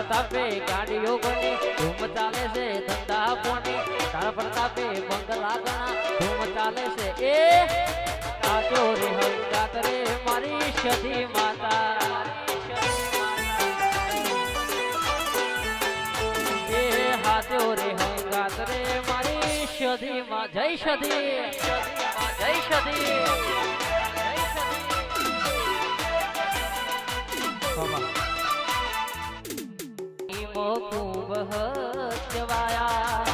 પ્રતાપે ગાડીઓ ગણી, ધૂમ ચાલે છે ધંધા પોણી તાર પ્રતાપે બંગલા ગણા ધૂમ ચાલે છે. એ કાચો રે હંગાત રે મારી સધી માતા. એ હાથો રે હંગાત રે મારી સધી માં. જય સધી. જય સધી. ઈમો ખૂબ જવાયા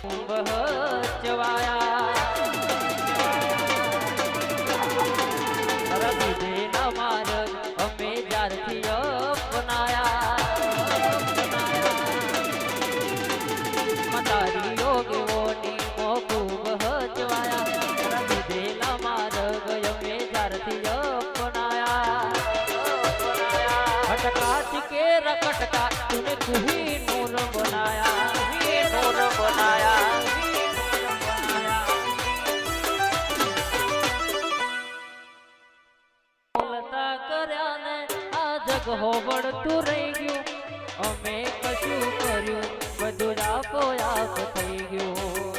ખૂબ જવાયા હોબળતું રહી ગયું અમે કશું કર્યું બધું જ આપો આપ થઈ ગયું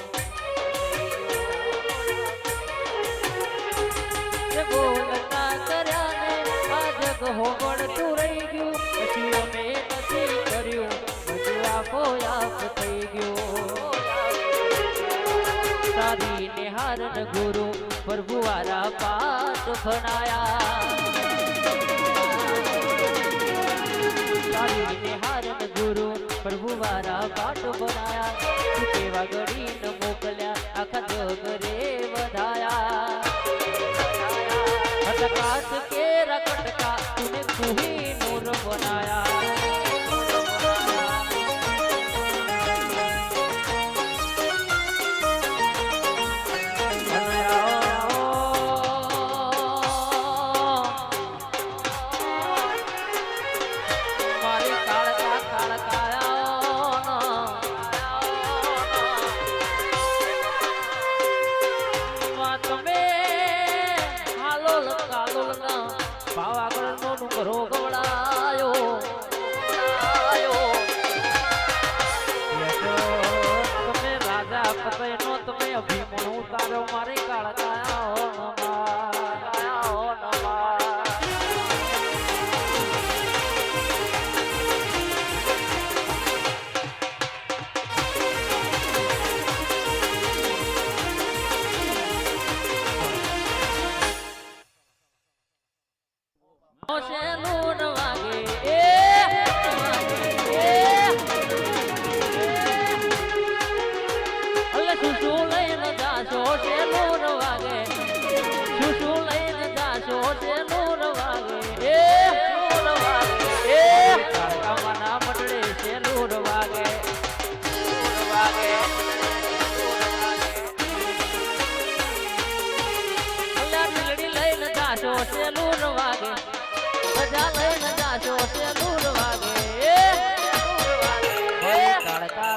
એ બોલતા કર્યા ને આ જગ હોબળતું રહી ગયું પછી અમે નથી કર્યું બધું આપો આપ થઈ ગયું સારી નિહાર ગુરુ પ્રભુ વારા પાઠ ભણાયા સારી નિહાર ગુરુ પ્રભુ વારા પાઠ ભણાયા કેવા ગડીને મોકલ્યા, આખા જગ રે વધાયા કાચ કે જાશો શેલું ન વાગે. શું શું લઈને જાશો શેલું ન વાગે. એ શેલું ન વાગે. એ કાળકામાં ના મટડે શેલું ન વાગે. શેલું ન વાગે અલ્યા ટીલડી લઈને જાશો શેલું ન વાગે. બધા લઈને જાશો શેલું ન વાગે. એ એ કાળકા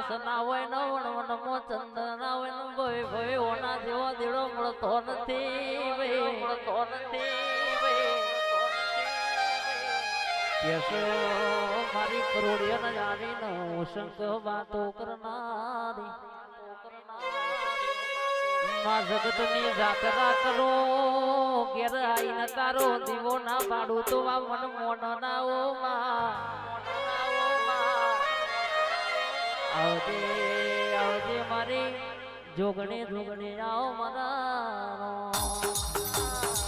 પહાડે પારસ ના હોય નવણ વણ વણ મો ચંદ્ર ના હોય ન ભય ભય ઓના જેવો દીડો મળતો નથી ભઈ મળતો નથી મારી કરોડિયા જાણી ન શંક વાતો કરનારી. માં જગતની જાત્રા કરો, ઘેર આઈને તારો દીવો ના પાડું તો આ મન મોન ના ઓ માં આવજે આવજે મારી જોગણે જોગણે આવો મારા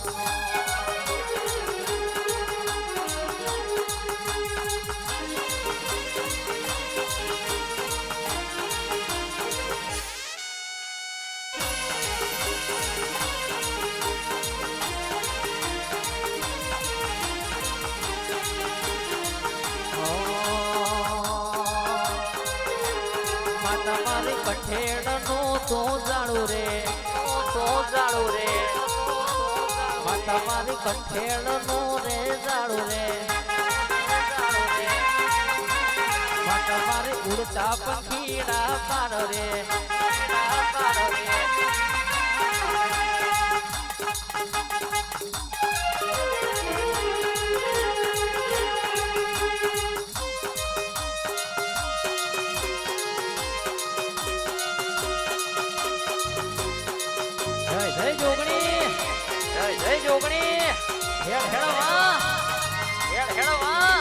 Thank મારી કઠેડનું તું જાણું રે, તો જાણું રે. તમારી મારી કઠેડનું રે જાણું રે. તમારી મારી ઉડતા પખીડા પાડો રે. રે જય જય જોગણી. હેડ હેડ વા હેડ હેડ વા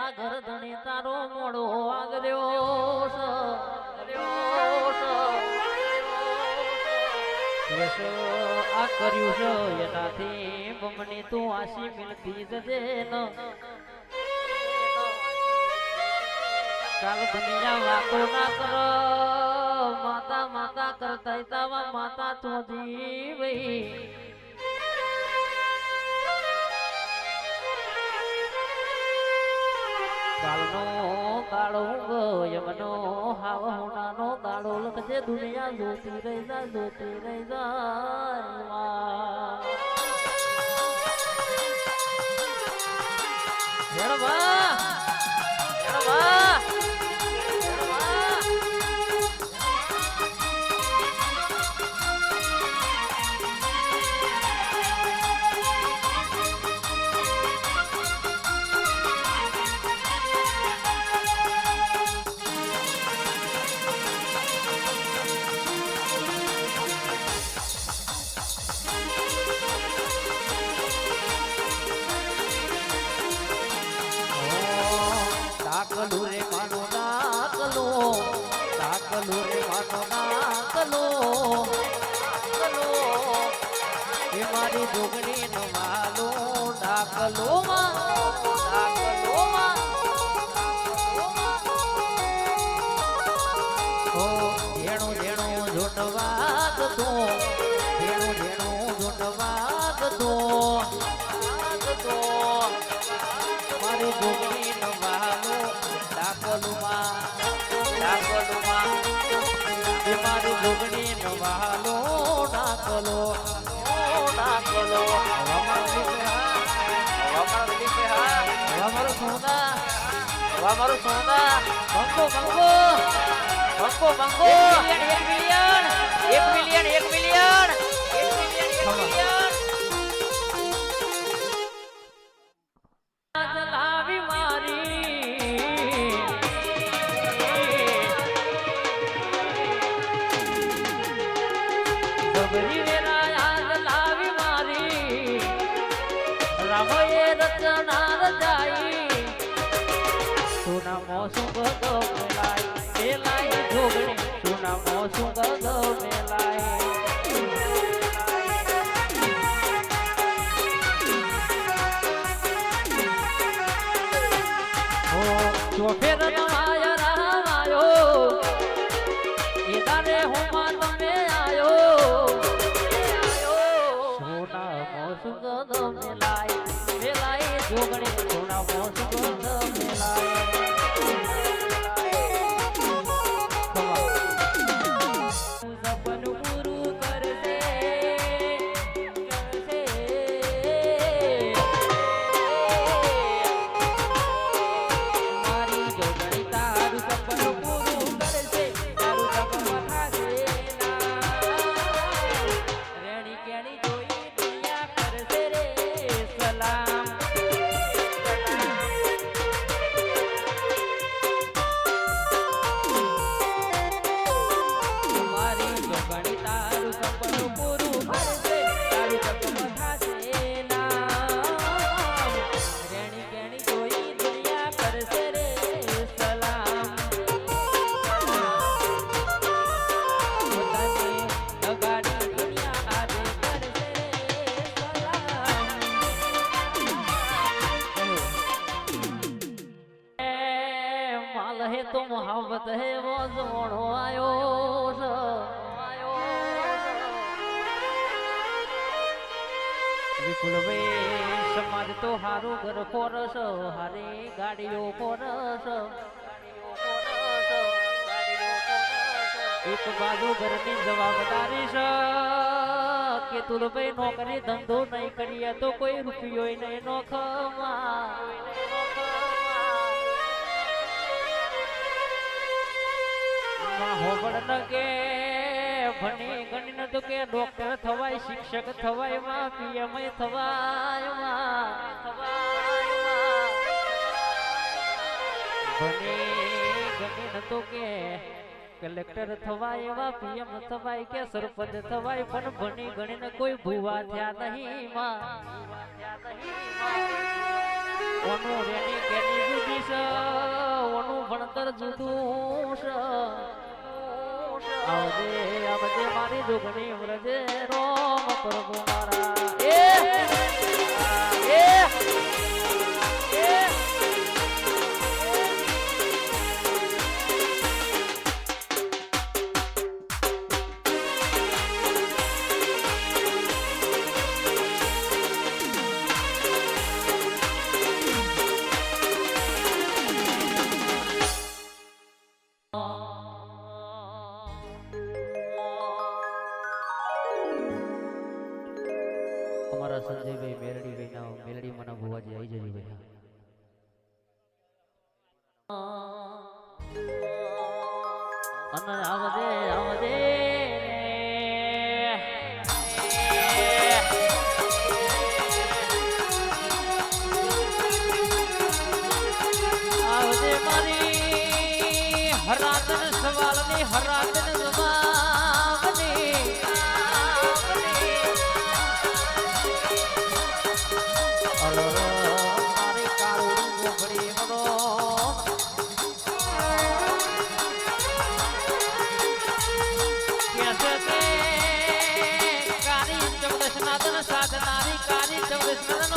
આ ઘર ધણી તારો મોડો આગલ્યો આ કર્યું છે એનાથી બમણી તું આશી મિલતી જજે ન. ચાલ દુનિયા વાતો ના કરો. માતા માતા કરતા તાવા માતા ચોધી વઈ કાળનો કાળો યમનો હાવ હોનાનો કાળો લખજે દુનિયા જોતી રહી જા જોતી રહી હેડવા ડાકલો એ મારી જોગણી નો માલો ડાકલો મારી જોગણી નો માલો ડાકલુમાં ડાકલુમાં એ મારી જોગણી નો માલો નાખલો ઓ ડાકલો. સોના અમારું સોના. બંકો બંકો બંકો બંકો એક મિલિયન એક મિલિયન એક મિલિયન એક મિલિયન એક મિલિયન. વેરા યાદ લાવી મારી. રામયે રચના રચાઈ સોના મોસું ગગો મેલાઈ મેલાઈ જોગણી સોના મોસું ગગો તો મોહબ્બત હે વો જોણો આયો છે. આયો છે વિપુલભાઈ સમાજ તો હારું ઘર કોરસ હારી ગાડીઓ કોરસ એક બાજુ ઘરની જવાબદારી છે. કે તુલભાઈ નોકરી ધંધો નહીં કરીએ તો કોઈ રૂપિયો નહીં નોખમાં કે, ભણી ગણી ન તો કે ડોક્ટર થવાય, શિક્ષક થવાયમાં પીએમ થવાયમાં ભણી ગણી ન તો કે કલેક્ટર થવાય એવા પીએમ થવાય કે સરપંચ થવાય, પણ ભણી ગણીને કોઈ ભૂવા થયા નહીં માં ઓનું રેની કેની જુદી છે, ઓનું ભણતર જુદું છે. આવજે આવજે મારી જોગણી વ્રજે રોમ પ્રભુ મારા. એ! અમારા સંજયભાઈ મેલડી ભાઈ ના મેલડી મને ભુવાજી આવી જજો ભાઈ. અને આવજે આવજે. હરાતન સવાલની હરાતન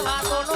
拉钩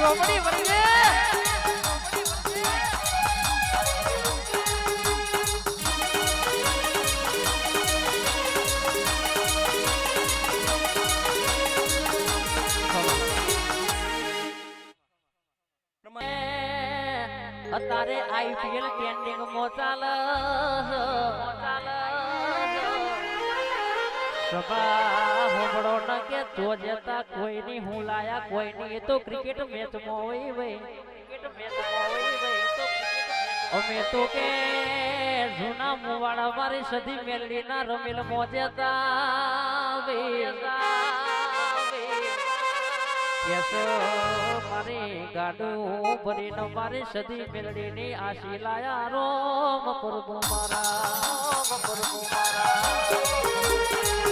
ચોપડી વળગે અત્યારે આઈપીએલ ટ્રેન્ડિંગ મોચાલ ચાલે છે. સભા ન કે તો જતા કોઈની હું લાયા, કોઈની એ તો ક્રિકેટ મેચમાં હોય હોય ભાઈ. અમે તો કે જૂના મુવાડા મારી સધી મેલી ના રમેલ મોજેતા યસ મારી ગાડું ભરીને મારી સદી મેળડીની આશી લાયા, રોમ પ્રભુ મારા પ્રભુ મારા.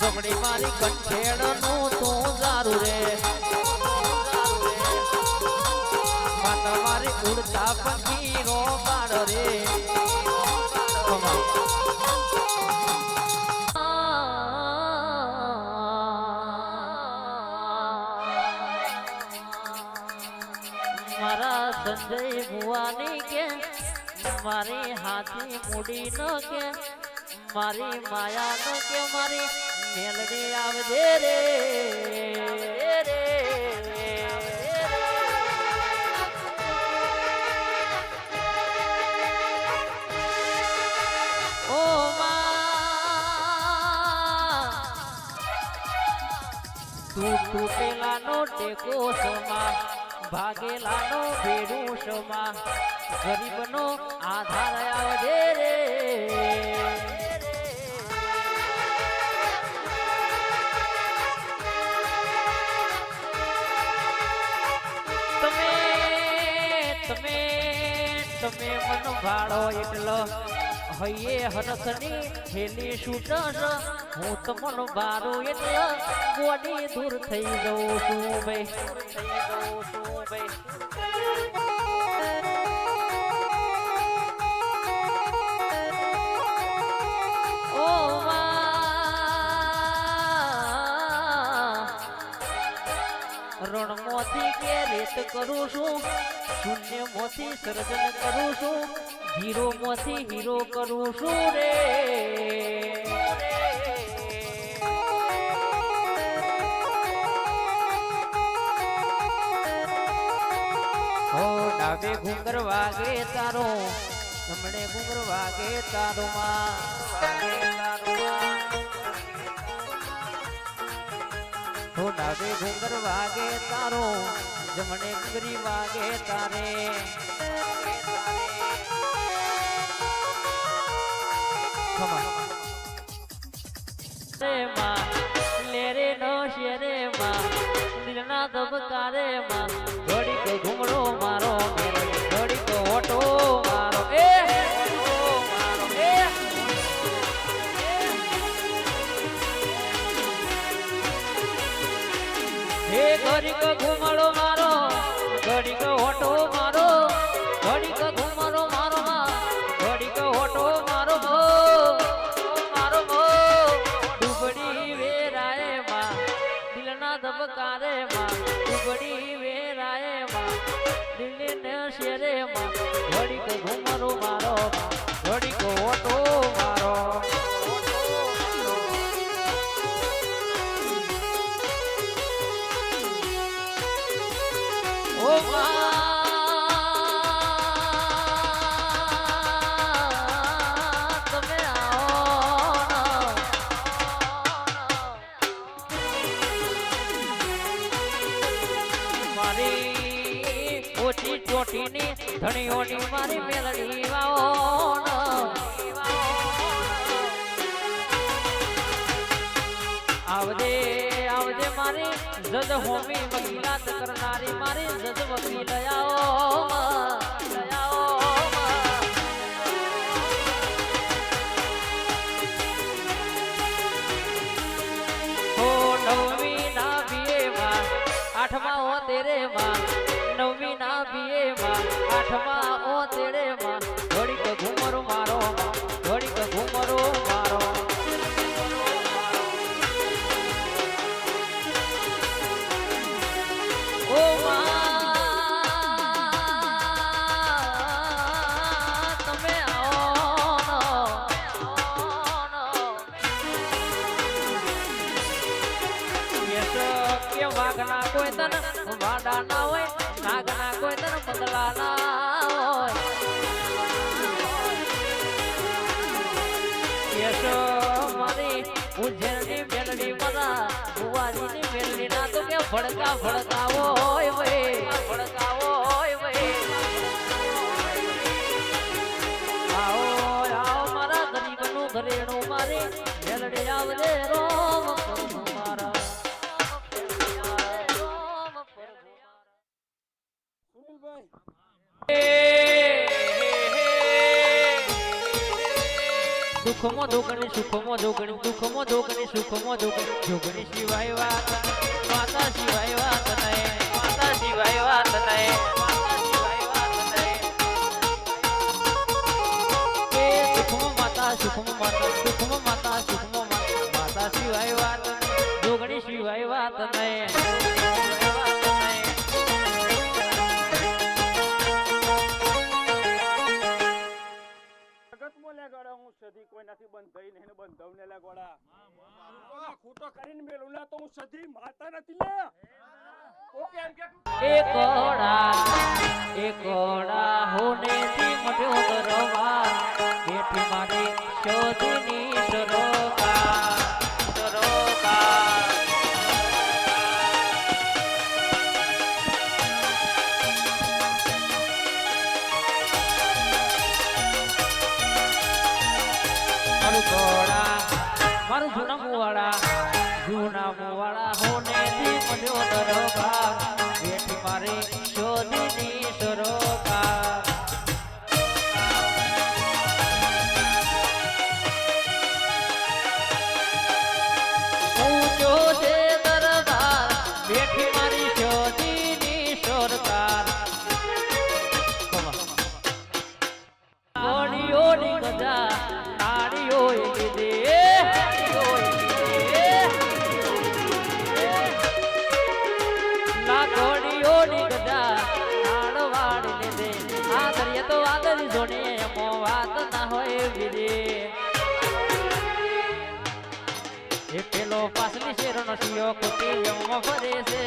એ મારી કંઠેડનું તું સારું રે. મારી ઉડતા પંખી રો. પાડ રે મારા સંજય ભુવાની કે, મારી હાથી મૂડી નો કે, મારી માયા નો કે, મારી મેલડી આવજે રે રે. ઓ માં, તું તૂટેલાનો ટેકો સમા, ભાગેલાનો ભેડું સમા, ગરીબનો આધાર આવજે રે. ભાળો એટલો હૈયે હરસની હેલી છૂટસ હું તમન બારું એટલો ગોડી દૂર થઈ જઉં છું ભાઈ. જઉં છું ભાઈ રણમાંથી કે રેત કરું છું? શૂન્ય મોથી સર્જન કરું છું. હીરો મોથી હીરો કરું છું રે. હો ડાબે ઘુંગર વાગે તારો, જમણે ઘુંગર વાગે તારો માં. હો ડાબે ઘુંગર વાગે તારો જમણે કરી વાગે તારે. લેરે નો શેરે માં, દિલના ધબકારે માં, ઘડીક ઘૂમડો મારો ઘડી ઘડીક ઓટો મારો. એ ઘડી કો ઘુમડો શેરે માં. ઘડીક ઘુમડો મારો ધણીઓની મારી મેલડી વાવો આવજે આવજે મારી, જજ હોમી વકીલાત કરનારી મારી, જજ વકીલ આવો કે વાઘના કોઈ તન વાડા ના હોય, નાગના કોઈ તન બદલા ના હોય. યશો મારી ઉજેરની મેલડી મના ભુવાજીની મેલડી ના તો કે ભડકા ભડકાવો હોય ભાઈ. આવો આવો મારા ગરીબનું ઘરેણું મારે મેલડી આવજે રોમ દુઃખમાં જોગણી સુખમાં જોગણી દુઃખમાં જોગણી સુખમાં જોગણી જોગણી સિવાય વાત માતા સિવાય વાત નહીં માતા સિવાય વાત નહીં સુખમાં સુખમાં માતા. ખૂટો કરીને તો હું સધી માતા નથી લે ઓકે, એમ કે? એકોડા એકોડા હોને થી મઢ્યો દરવા બેઠી મારી શોધની સરોકા મારું જૂના મુવાડા જૂના મુવાળા હોને દી મળ્યો દરોગા વેઠ મારે શોધની સરોગા એ પેલો પાછલી શેરનો શિયો કુટી એમો ફરે છે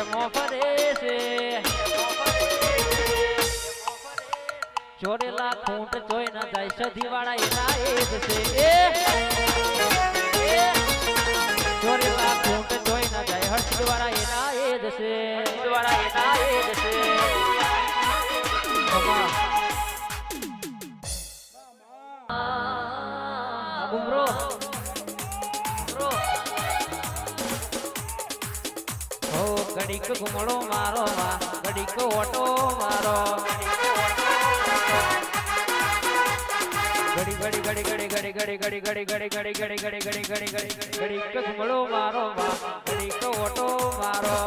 એમો ફરે છે ચોરેલા ખૂંટ જોઈ ના જાય સધી વાળા એના એ જ છે એ. ચોરેલા ખૂંટ જોઈ ના જાય હર્ષદ વાળા એના એ જ છે હર્ષદ વાળા એના એ જ છે ઘડીક ઘૂમડો મારો માં ઘડીક ઓટો મારો ઘડી ઘડી ઘડી ઘડી ઘડી ઘડી ઘડી ઘડી ઘડી ઘડી ઘડી ઘડી ઘડી ઘડી ઘડી ઘડીક ઘુમડો મારો માં ઘડીક ઓટો મારો